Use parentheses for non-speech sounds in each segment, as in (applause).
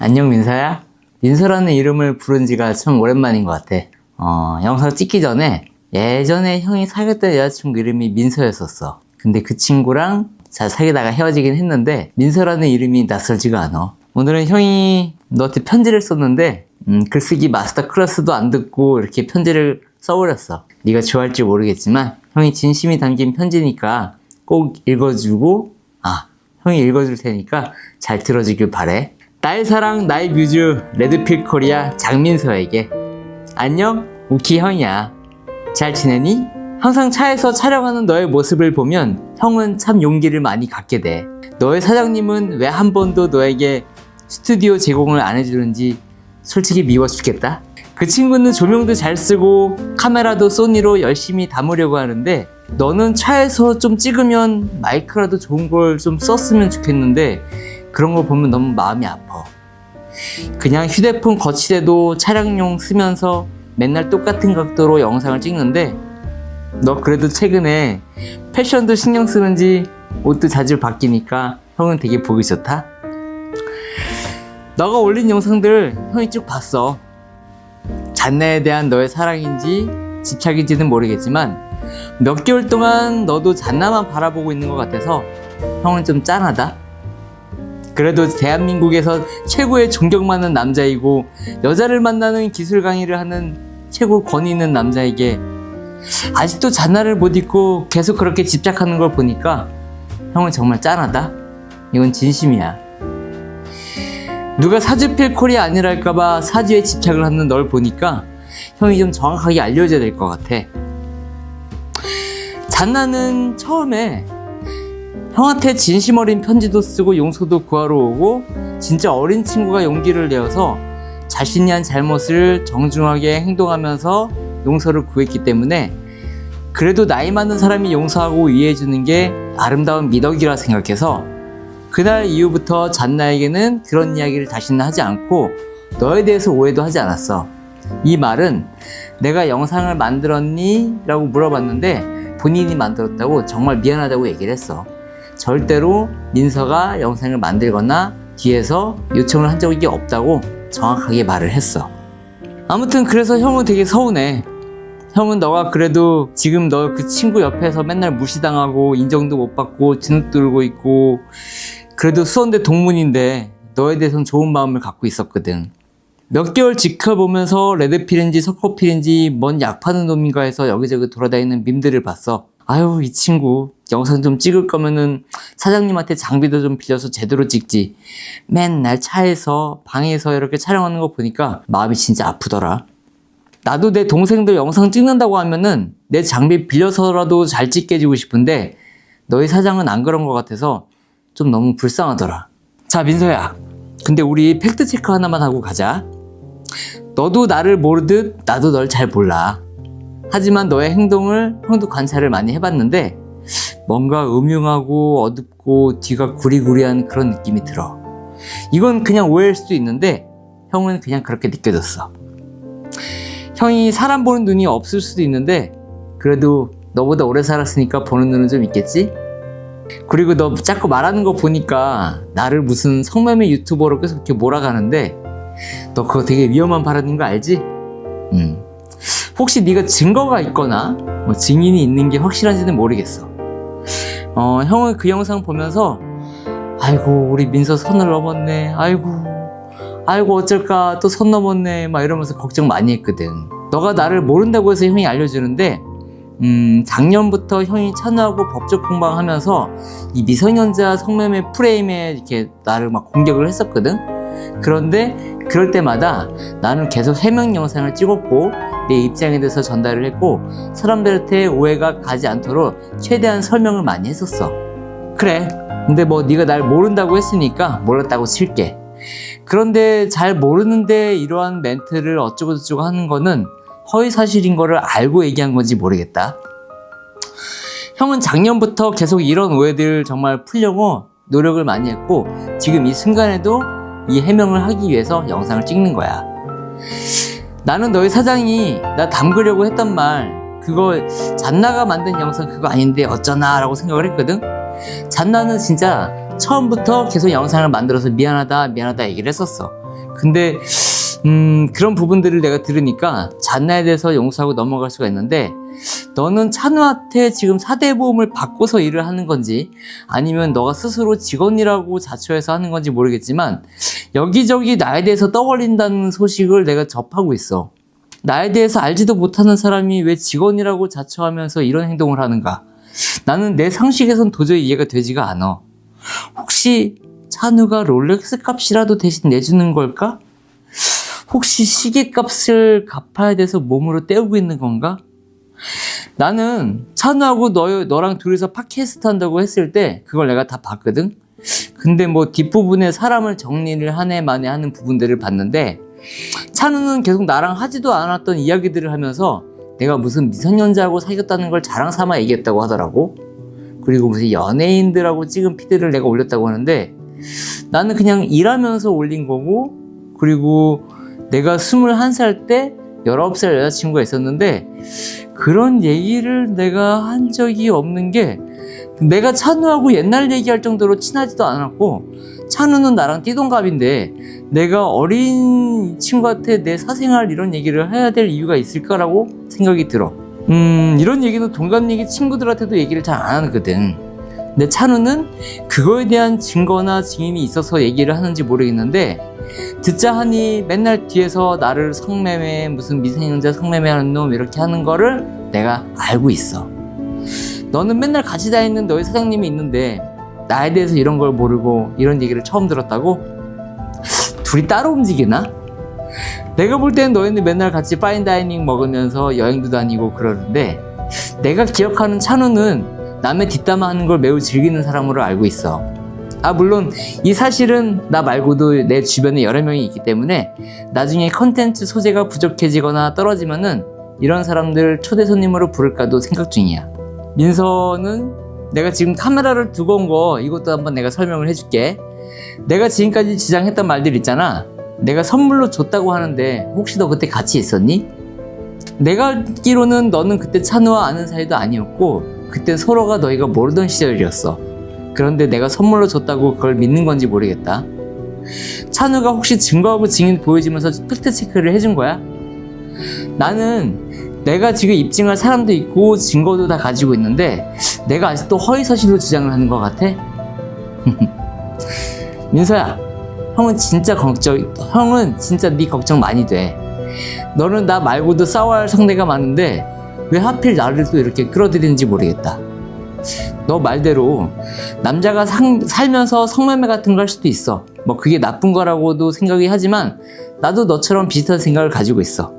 안녕 민서야. 민서라는 이름을 부른 지가 참 오랜만인 것 같아. 어, 영상 찍기 전에 예전에 형이 사귀었던 여자친구 이름이 민서였었어. 근데 그 친구랑 잘 사귀다가 헤어지긴 했는데 민서라는 이름이 낯설지가 않아. 오늘은 형이 너한테 편지를 썼는데 음, 글쓰기 마스터 클래스도 안 듣고 이렇게 편지를 써버렸어. 네가 좋아할지 모르겠지만 형이 진심이 담긴 편지니까 꼭 읽어주고 아 형이 읽어줄 테니까 잘 들어주길 바래. 나의 사랑 나의 뮤즈 레드필 코리아 장민서에게 안녕 우키 형이야. 잘 지내니? 항상 차에서 촬영하는 너의 모습을 보면 형은 참 용기를 많이 갖게 돼. 너의 사장님은 왜 한 번도 너에게 스튜디오 제공을 안 해주는지 솔직히 미워 죽겠다. 그 친구는 조명도 잘 쓰고 카메라도 소니로 열심히 담으려고 하는데 너는 차에서 좀 찍으면 마이크라도 좋은 걸 좀 썼으면 좋겠는데 그런 걸 보면 너무 마음이 아파. 그냥 휴대폰 거치대도 촬영용 쓰면서 맨날 똑같은 각도로 영상을 찍는데 너 그래도 최근에 패션도 신경 쓰는지 옷도 자주 바뀌니까 형은 되게 보기 좋다. 너가 올린 영상들 형이 쭉 봤어. 잔나에 대한 너의 사랑인지 집착인지는 모르겠지만 몇 개월 동안 너도 잔나만 바라보고 있는 것 같아서 형은 좀 짠하다. 그래도 대한민국에서 최고의 존경받는 남자이고 여자를 만나는 기술 강의를 하는 최고 권위 있는 남자에게 아직도 잔나를 못 잊고 계속 그렇게 집착하는 걸 보니까 형은 정말 짠하다. 이건 진심이야. 누가 사주필 콜이 아니랄까봐 사주에 집착을 하는 널 보니까 형이 좀 정확하게 알려줘야 될 것 같아. 잔나는 처음에 형한테 진심 어린 편지도 쓰고 용서도 구하러 오고 진짜 어린 친구가 용기를 내어서 자신이 한 잘못을 정중하게 행동하면서 용서를 구했기 때문에 그래도 나이 많은 사람이 용서하고 이해해주는 게 아름다운 미덕이라 생각해서 그날 이후부터 잔나에게는 그런 이야기를 다시는 하지 않고 너에 대해서 오해도 하지 않았어. 이 말은 내가 영상을 만들었니? 라고 물어봤는데 본인이 만들었다고 정말 미안하다고 얘기를 했어. 절대로 민서가 영상을 만들거나 뒤에서 요청을 한 적이 없다고 정확하게 말을 했어. 아무튼 그래서 형은 되게 서운해. 형은 너가 그래도 지금 너 그 친구 옆에서 맨날 무시당하고 인정도 못 받고 진흙 들고 있고 그래도 수원대 동문인데 너에 대해서는 좋은 마음을 갖고 있었거든. 몇 개월 지켜보면서 레드필인지 석호필인지 뭔 약 파는 놈인가 해서 여기저기 돌아다니는 밈들을 봤어. 아유 이 친구 영상 좀 찍을 거면은 사장님한테 장비도 좀 빌려서 제대로 찍지. 맨날 차에서 방에서 이렇게 촬영하는 거 보니까 마음이 진짜 아프더라. 나도 내 동생들 영상 찍는다고 하면은 내 장비 빌려서라도 잘 찍게 해주고 싶은데 너희 사장은 안 그런 것 같아서 좀 너무 불쌍하더라. 자, 민서야. 근데 우리 팩트체크 하나만 하고 가자. 너도 나를 모르듯 나도 널 잘 몰라. 하지만 너의 행동을 형도 관찰을 많이 해봤는데 뭔가 음흉하고 어둡고 뒤가 구리구리한 그런 느낌이 들어. 이건 그냥 오해일 수도 있는데 형은 그냥 그렇게 느껴졌어. 형이 사람 보는 눈이 없을 수도 있는데 그래도 너보다 오래 살았으니까 보는 눈은 좀 있겠지? 그리고 너 자꾸 말하는 거 보니까 나를 무슨 성매매 유튜버로 계속 이렇게 몰아가는데 너 그거 되게 위험한 발언인 거 알지? 음. 혹시 네가 증거가 있거나 뭐 증인이 있는 게 확실한지는 모르겠어. 어, 형은 그 영상 보면서 아이고 우리 민서 선을 넘었네. 아이고 아이고 어쩔까 또 선 넘었네 막 이러면서 걱정 많이 했거든. 너가 나를 모른다고 해서 형이 알려주는데 음, 작년부터 형이 참여하고 법적 공방하면서 이 미성년자 성매매 프레임에 이렇게 나를 막 공격을 했었거든. 그런데 그럴 때마다 나는 계속 해명 영상을 찍었고 내 입장에 대해서 전달을 했고 사람들한테 오해가 가지 않도록 최대한 설명을 많이 했었어. 그래. 근데 뭐 네가 날 모른다고 했으니까 몰랐다고 칠게. 그런데 잘 모르는데 이러한 멘트를 어쩌고저쩌고 하는 거는 허위 사실인 거를 알고 얘기한 건지 모르겠다. 형은 작년부터 계속 이런 오해들 정말 풀려고 노력을 많이 했고 지금 이 순간에도 이 해명을 하기 위해서 영상을 찍는 거야. 나는 너희 사장이 나 담그려고 했던 말 그거 잔나가 만든 영상 그거 아닌데 어쩌나 라고 생각을 했거든. 잔나는 진짜 처음부터 계속 영상을 만들어서 미안하다 미안하다 얘기를 했었어. 근데 음, 그런 부분들을 내가 들으니까 잔나에 대해서 용서하고 넘어갈 수가 있는데 너는 찬우한테 지금 사대보험을 받고서 일을 하는 건지 아니면 너가 스스로 직원이라고 자처해서 하는 건지 모르겠지만 여기저기 나에 대해서 떠벌린다는 소식을 내가 접하고 있어. 나에 대해서 알지도 못하는 사람이 왜 직원이라고 자처하면서 이런 행동을 하는가? 나는 내 상식에선 도저히 이해가 되지가 않아. 혹시 찬우가 롤렉스 값이라도 대신 내주는 걸까? 혹시 시계 값을 갚아야 돼서 몸으로 때우고 있는 건가? 나는 찬우하고 너, 너랑 둘이서 팟캐스트 한다고 했을 때 그걸 내가 다 봤거든? 근데 뭐 뒷부분에 사람을 정리를 한 해 만에 하는 부분들을 봤는데 찬우는 계속 나랑 하지도 않았던 이야기들을 하면서 내가 무슨 미성년자하고 사귀었다는 걸 자랑 삼아 얘기했다고 하더라고. 그리고 무슨 연예인들하고 찍은 피드를 내가 올렸다고 하는데 나는 그냥 일하면서 올린 거고 그리고 내가 21살 때 19살 여자친구가 있었는데 그런 얘기를 내가 한 적이 없는 게 내가 찬우하고 옛날 얘기할 정도로 친하지도 않았고 찬우는 나랑 띠동갑인데 내가 어린 친구한테 내 사생활 이런 얘기를 해야 될 이유가 있을까라고 생각이 들어. 음, 이런 얘기는 동갑 얘기 친구들한테도 얘기를 잘 안 하거든. 근데 찬우는 그거에 대한 증거나 증인이 있어서 얘기를 하는지 모르겠는데 듣자 하니 맨날 뒤에서 나를 성매매 무슨 미성년자 성매매하는 놈 이렇게 하는 거를 내가 알고 있어. 너는 맨날 같이 다니는 너희 사장님이 있는데 나에 대해서 이런 걸 모르고 이런 얘기를 처음 들었다고? 둘이 따로 움직이나? 내가 볼 때는 너희는 맨날 같이 파인다이닝 먹으면서 여행도 다니고 그러는데 내가 기억하는 찬우는 남의 뒷담화 하는 걸 매우 즐기는 사람으로 알고 있어. 아 물론 이 사실은 나 말고도 내 주변에 여러 명이 있기 때문에 나중에 컨텐츠 소재가 부족해지거나 떨어지면은 이런 사람들 초대 손님으로 부를까도 생각 중이야. 민서는 내가 지금 카메라를 두고 온 거 이것도 한번 내가 설명을 해줄게. 내가 지금까지 지장했던 말들 있잖아. 내가 선물로 줬다고 하는데 혹시 너 그때 같이 있었니? 내가 알기로는 너는 그때 찬우와 아는 사이도 아니었고 그때 서로가 너희가 모르던 시절이었어. 그런데 내가 선물로 줬다고 그걸 믿는 건지 모르겠다. 찬우가 혹시 증거하고 증인 보여주면서 팩트 체크를 해준 거야? 나는 내가 지금 입증할 사람도 있고 증거도 다 가지고 있는데 내가 아직도 허위사실로 주장을 하는 것 같아? (laughs) 민서야, 형은 진짜 걱정, 형은 진짜 네 걱정 많이 돼. 너는 나 말고도 싸워야 할 상대가 많은데 왜 하필 나를 또 이렇게 끌어들이는지 모르겠다. 너 말대로 남자가 상- 살면서 성매매 같은 걸 할 수도 있어. 뭐 그게 나쁜 거라고도 생각이 하지만 나도 너처럼 비슷한 생각을 가지고 있어.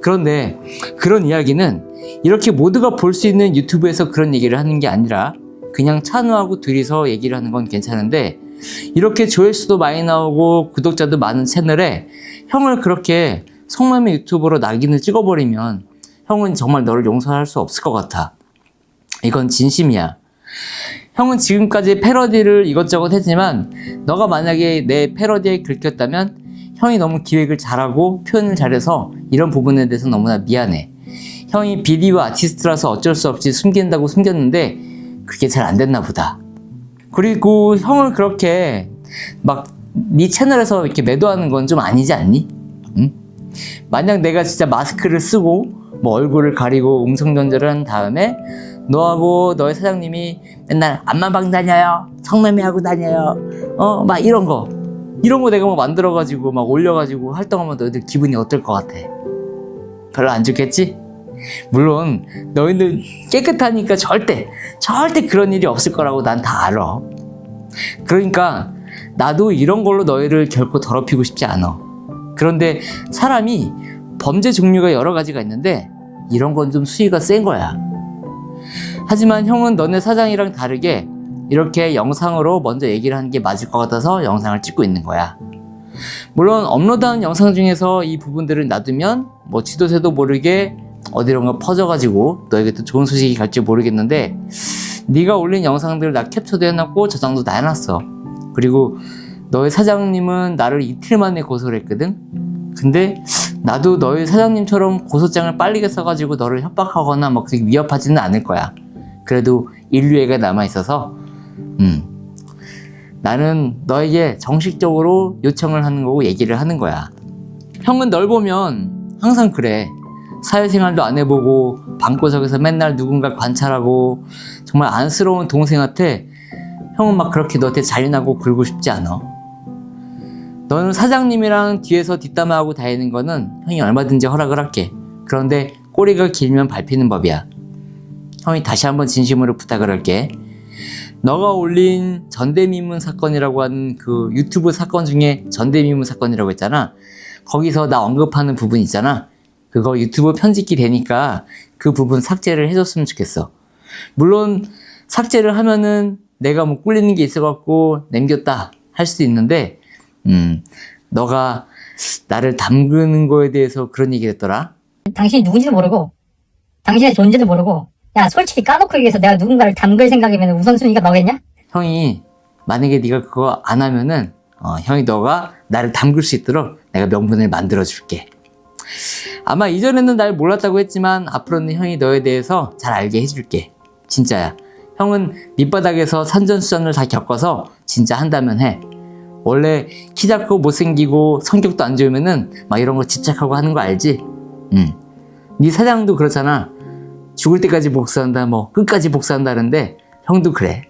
그런데 그런 이야기는 이렇게 모두가 볼 수 있는 유튜브에서 그런 얘기를 하는 게 아니라 그냥 찬우하고 둘이서 얘기를 하는 건 괜찮은데 이렇게 조회수도 많이 나오고 구독자도 많은 채널에 형을 그렇게 성매매 유튜브로 낙인을 찍어버리면 형은 정말 너를 용서할 수 없을 것 같아. 이건 진심이야. 형은 지금까지 패러디를 이것저것 했지만 너가 만약에 내 패러디에 긁혔다면 형이 너무 기획을 잘하고 표현을 잘해서 이런 부분에 대해서 너무나 미안해. 형이 비디오 아티스트라서 어쩔 수 없이 숨긴다고 숨겼는데 그게 잘 안 됐나 보다. 그리고 형을 그렇게 막 네 채널에서 이렇게 매도하는 건 좀 아니지 않니? 응? 만약 내가 진짜 마스크를 쓰고 뭐 얼굴을 가리고 음성 전달을 한 다음에 너하고 너의 사장님이 맨날 안마방 다녀요 성매매하고 다녀요 어 막 이런 거 이런 거 내가 막 만들어가지고 막 올려가지고 활동하면 너희들 기분이 어떨 것 같아? 별로 안 좋겠지? 물론 너희들 깨끗하니까 절대 절대 그런 일이 없을 거라고 난 다 알아. 그러니까 나도 이런 걸로 너희를 결코 더럽히고 싶지 않아. 그런데 사람이 범죄 종류가 여러 가지가 있는데 이런 건 좀 수위가 센 거야. 하지만 형은 너네 사장이랑 다르게 이렇게 영상으로 먼저 얘기를 하는 게 맞을 것 같아서 영상을 찍고 있는 거야. 물론 업로드한 영상 중에서 이 부분들을 놔두면 뭐 지도새도 모르게 어디론가 퍼져가지고 너에게 또 좋은 소식이 갈지 모르겠는데 네가 올린 영상들 나 캡처도 해놨고 저장도 다 해놨어. 그리고 너의 사장님은 나를 이틀 만에 고소를 했거든. 근데 나도 너희 사장님처럼 고소장을 빨리 써가지고 너를 협박하거나 뭐 그렇게 위협하지는 않을 거야. 그래도 인류애가 남아 있어서, 음. 나는 너에게 정식적으로 요청을 하는 거고 얘기를 하는 거야. 형은 널 보면 항상 그래. 사회생활도 안 해보고 방구석에서 맨날 누군가 관찰하고 정말 안쓰러운 동생한테 형은 막 그렇게 너한테 잔인하고 굴고 싶지 않아. 너는 사장님이랑 뒤에서 뒷담화하고 다니는 거는 형이 얼마든지 허락을 할게. 그런데 꼬리가 길면 밟히는 법이야. 형이 다시 한번 진심으로 부탁을 할게. 너가 올린 전대미문 사건이라고 하는 그 유튜브 사건 중에 전대미문 사건이라고 했잖아. 거기서 나 언급하는 부분 있잖아. 그거 유튜브 편집기 되니까 그 부분 삭제를 해줬으면 좋겠어. 물론 삭제를 하면은 내가 뭐 꿀리는 게 있어갖고 남겼다 할 수도 있는데, 음, 너가 나를 담그는 거에 대해서 그런 얘기를 했더라. 당신이 누군지도 모르고 당신의 존재도 모르고 야 솔직히 까놓고 얘기해서 내가 누군가를 담글 생각이면 우선순위가 너겠냐? 형이 만약에 네가 그거 안 하면은 어, 형이 너가 나를 담글 수 있도록 내가 명분을 만들어 줄게. 아마 이전에는 날 몰랐다고 했지만 앞으로는 형이 너에 대해서 잘 알게 해줄게. 진짜야. 형은 밑바닥에서 산전수전을 다 겪어서 진짜 한다면 해. 원래 키 작고 못생기고 성격도 안 좋으면은 막 이런 거 집착하고 하는 거 알지? 응. 네 사장도 그렇잖아. 죽을 때까지 복수한다, 뭐 끝까지 복수한다는데 형도 그래.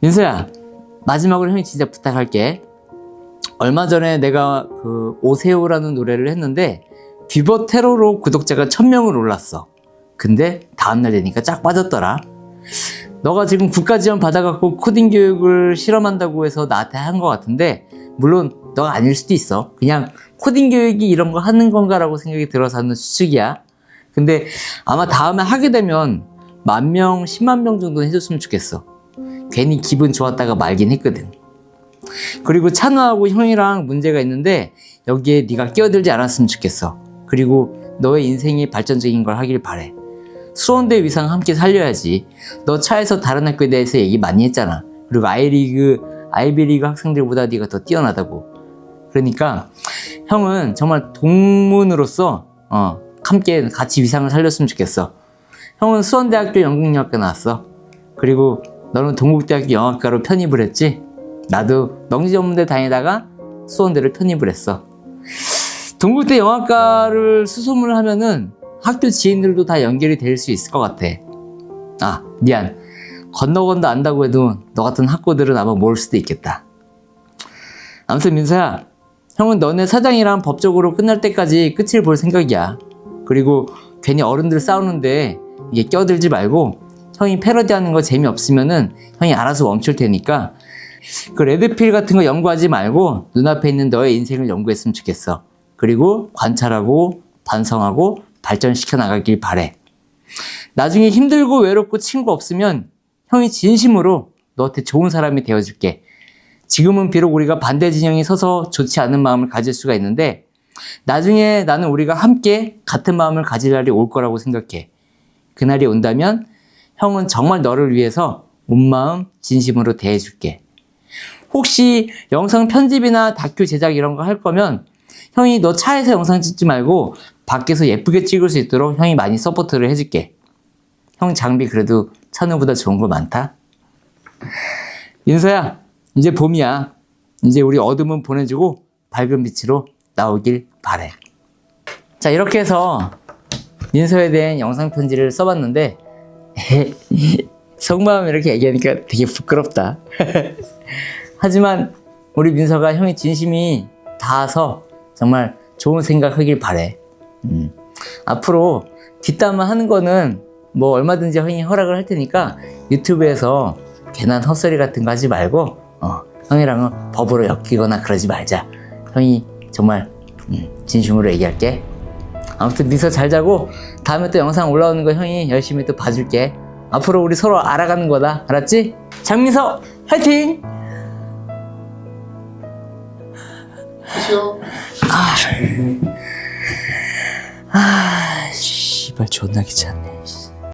민서야, 마지막으로 형이 진짜 부탁할게. 얼마 전에 내가 그 오세오라는 노래를 했는데 비버 테러로 구독자가 1000명을 올랐어. 근데 다음날 되니까 쫙 빠졌더라. 너가 지금 국가 지원 받아갖고 코딩 교육을 실험한다고 해서 나한테 한 것 같은데 물론 너가 아닐 수도 있어. 그냥 코딩 교육이 이런 거 하는 건가라고 생각이 들어서 하는 추측이야. 근데 아마 다음에 하게 되면 만 명, 10만 명 정도 해줬으면 좋겠어. 괜히 기분 좋았다가 말긴 했거든. 그리고 찬우하고 형이랑 문제가 있는데 여기에 네가 끼어들지 않았으면 좋겠어. 그리고 너의 인생이 발전적인 걸 하길 바래. 수원대 위상 함께 살려야지. 너 차에서 다른 학교에 대해서 얘기 많이 했잖아. 그리고 아이리그, 아이비리그 학생들보다 네가 더 뛰어나다고. 그러니까 형은 정말 동문으로서 어, 함께 같이 위상을 살렸으면 좋겠어. 형은 수원대학교 연극영화과 나왔어. 그리고 너는 동국대학교 영화과로 편입을 했지. 나도 명지전문대 다니다가 수원대를 편입을 했어. 동국대 영화과를 수소문을 하면은 학교 지인들도 다 연결이 될 수 있을 것 같아. 아, 미안. 건너 건너 안다고 해도 너 같은 학고들은 아마 모를 수도 있겠다. 아무튼 민서야, 형은 너네 사장이랑 법적으로 끝날 때까지 끝을 볼 생각이야. 그리고 괜히 어른들 싸우는데 이게 껴들지 말고 형이 패러디하는 거 재미없으면은 형이 알아서 멈출 테니까 그 레드필 같은 거 연구하지 말고 눈앞에 있는 너의 인생을 연구했으면 좋겠어. 그리고 관찰하고 반성하고 발전시켜 나가길 바래. 나중에 힘들고 외롭고 친구 없으면 형이 진심으로 너한테 좋은 사람이 되어줄게. 지금은 비록 우리가 반대 진영이 서서 좋지 않은 마음을 가질 수가 있는데 나중에 나는 우리가 함께 같은 마음을 가질 날이 올 거라고 생각해. 그날이 온다면 형은 정말 너를 위해서 온 마음 진심으로 대해줄게. 혹시 영상 편집이나 다큐 제작 이런 거 할 거면 형이 너 차에서 영상 찍지 말고 밖에서 예쁘게 찍을 수 있도록 형이 많이 서포트를 해줄게. 형 장비 그래도 찬우보다 좋은 거 많다. 민서야, 이제 봄이야. 이제 우리 어둠은 보내주고 밝은 빛으로 나오길 바래. 자, 이렇게 해서 민서에 대한 영상 편지를 써봤는데 (laughs) 속마음 이렇게 얘기하니까 되게 부끄럽다. (laughs) 하지만 우리 민서가 형의 진심이 닿아서 정말 좋은 생각하길 바래. 음. 앞으로 뒷담화 하는 거는 뭐 얼마든지 형이 허락을 할 테니까 유튜브에서 괜한 헛소리 같은 거 하지 말고 어, 형이랑은 법으로 엮이거나 그러지 말자. 형이 정말 음, 진심으로 얘기할게. 아무튼 민서 잘 자고 다음에 또 영상 올라오는 거 형이 열심히 또 봐줄게. 앞으로 우리 서로 알아가는 거다. 알았지? 장민서 화이팅! 그죠? 아, 씨발 존나 귀찮네. 씨.